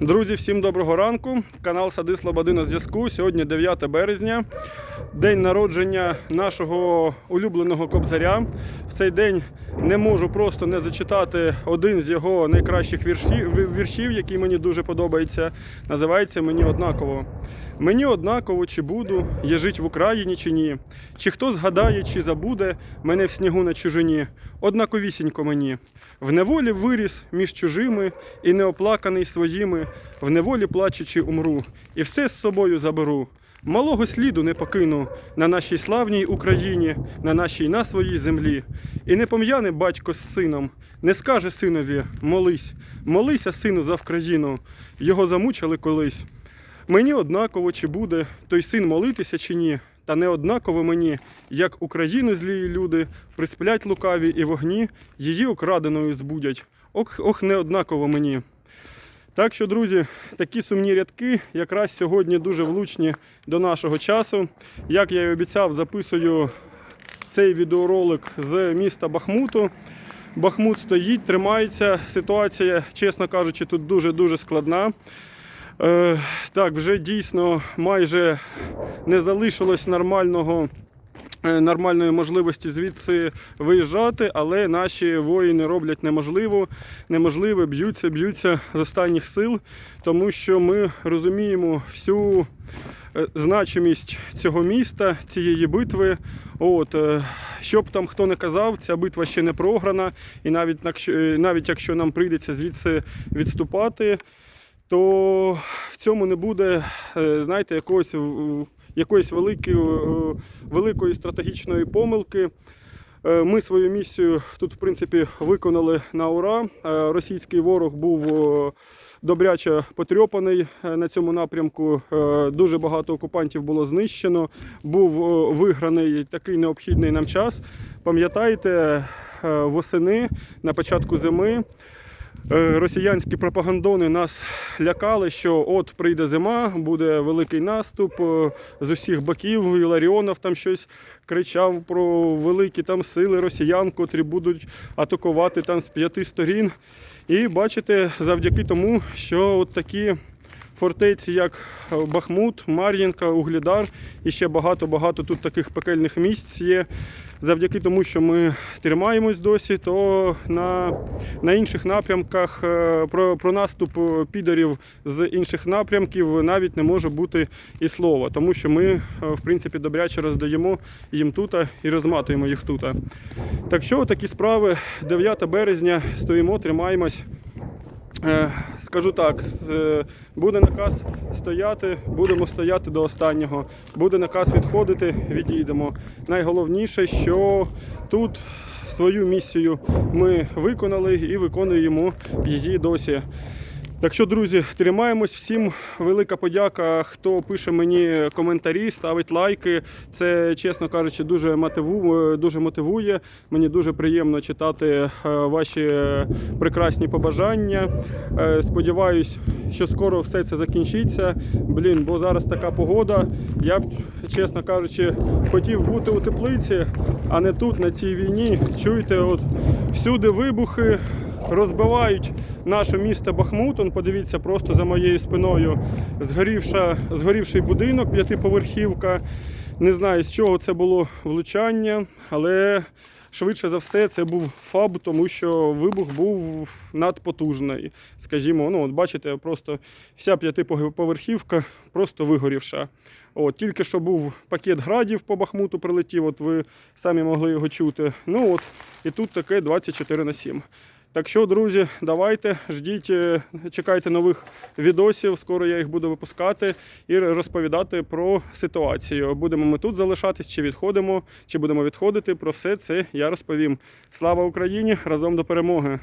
Друзі, всім доброго ранку. Канал Сади Слободи на зв'язку. Сьогодні 9 березня, день народження нашого улюбленого кобзаря. В цей день не можу просто не зачитати один з його найкращих віршів, віршів, який мені дуже подобається. Називається Мені однаково. Мені однаково, чи буду я жить в Україні чи ні. Чи хто згадає, чи забуде мене в снігу на чужині. Однаковісінько мені. В неволі виріс між чужими і неоплаканий своїми, в неволі плачучи умру, і все з собою заберу. Малого сліду не покину на нашій славній Україні, на нашій на своїй землі. І не пом'яне батько з сином, не скаже синові молись, молися, сину, за Вкраїну. Його замучили колись. Мені однаково, чи буде той син молитися чи ні, та не однаково мені, як Україну злії люди присплять лукаві і вогні, її украденою збудять. Ох, ох, не однаково мені. Так що, друзі, такі сумні рядки якраз сьогодні дуже влучні до нашого часу. Як я і обіцяв, записую цей відеоролик з міста Бахмуту. Бахмут стоїть, тримається. Ситуація, чесно кажучи, тут дуже-дуже складна. Е, так, вже дійсно майже не залишилось нормального. Е, Нормальної можливості звідси виїжджати, але наші воїни роблять неможливо, неможливе, б'ються, б'ються з останніх сил, тому що ми розуміємо всю е, значимість цього міста, цієї битви. От, е, що там хто не казав, ця битва ще не програна, і навіть, навіть якщо нам прийдеться звідси відступати, то в цьому не буде, знаєте, якогось, якоїсь великої, великої стратегічної помилки. Е, Ми свою місію тут, в принципі, виконали на ура. Е, Російський ворог був добряче потрьопаний е, на цьому напрямку. Дуже багато окупантів було знищено. Був виграний такий необхідний нам час. Пам'ятаєте, восени на початку зими. Е, Росіянські пропагандони нас лякали, що от прийде зима, буде великий наступ е, з усіх боків. І Ларіонов там щось кричав про великі там сили росіян, котрі будуть атакувати там з п'яти сторін. І бачите, завдяки тому, що от такі фортеці, як Бахмут, Мар'їнка, Углідар і ще багато-багато тут таких пекельних місць є. Завдяки тому, що ми тримаємось досі, то на, на інших напрямках е, про, про наступ е, підарів з інших напрямків навіть не може бути і слова, тому що ми, е, в принципі, добряче роздаємо їм тут і розматуємо їх тут. Так що такі справи 9 березня стоїмо, тримаємось. Скажу так, е, буде наказ стояти, будемо стояти до останнього. Буде наказ відходити, відійдемо. Найголовніше, що тут свою місію ми виконали і виконуємо її досі. Так що, друзі, тримаємось. Всім велика подяка, хто пише мені коментарі, ставить лайки. Це, чесно кажучи, дуже мотивує. Дуже мотивує. Мені дуже приємно читати е, ваші прекрасні побажання. Е, Сподіваюсь, що скоро все це закінчиться. Блін, бо зараз така погода. Я б, чесно кажучи, хотів бути у теплиці, а не тут, на цій війні. Чуєте, от всюди вибухи розбивають наше місто Бахмут. Он, подивіться, просто за моєю спиною згорівша, згорівший будинок, п'ятиповерхівка. Не знаю, з чого це було влучання, але швидше за все це був ФАБ, тому що вибух був надпотужний. Скажімо, ну от бачите, просто вся п'ятиповерхівка просто вигорівша. От, тільки що був пакет градів по Бахмуту прилетів, от ви самі могли його чути. Ну от, і тут таке 24 на 7. Так що, друзі, давайте, ждіть, е, чекайте нових відосів. Скоро я їх буду випускати і розповідати про ситуацію. Будемо ми тут залишатись, чи відходимо, чи будемо відходити. Про все це я розповім. Слава Україні! Разом до перемоги!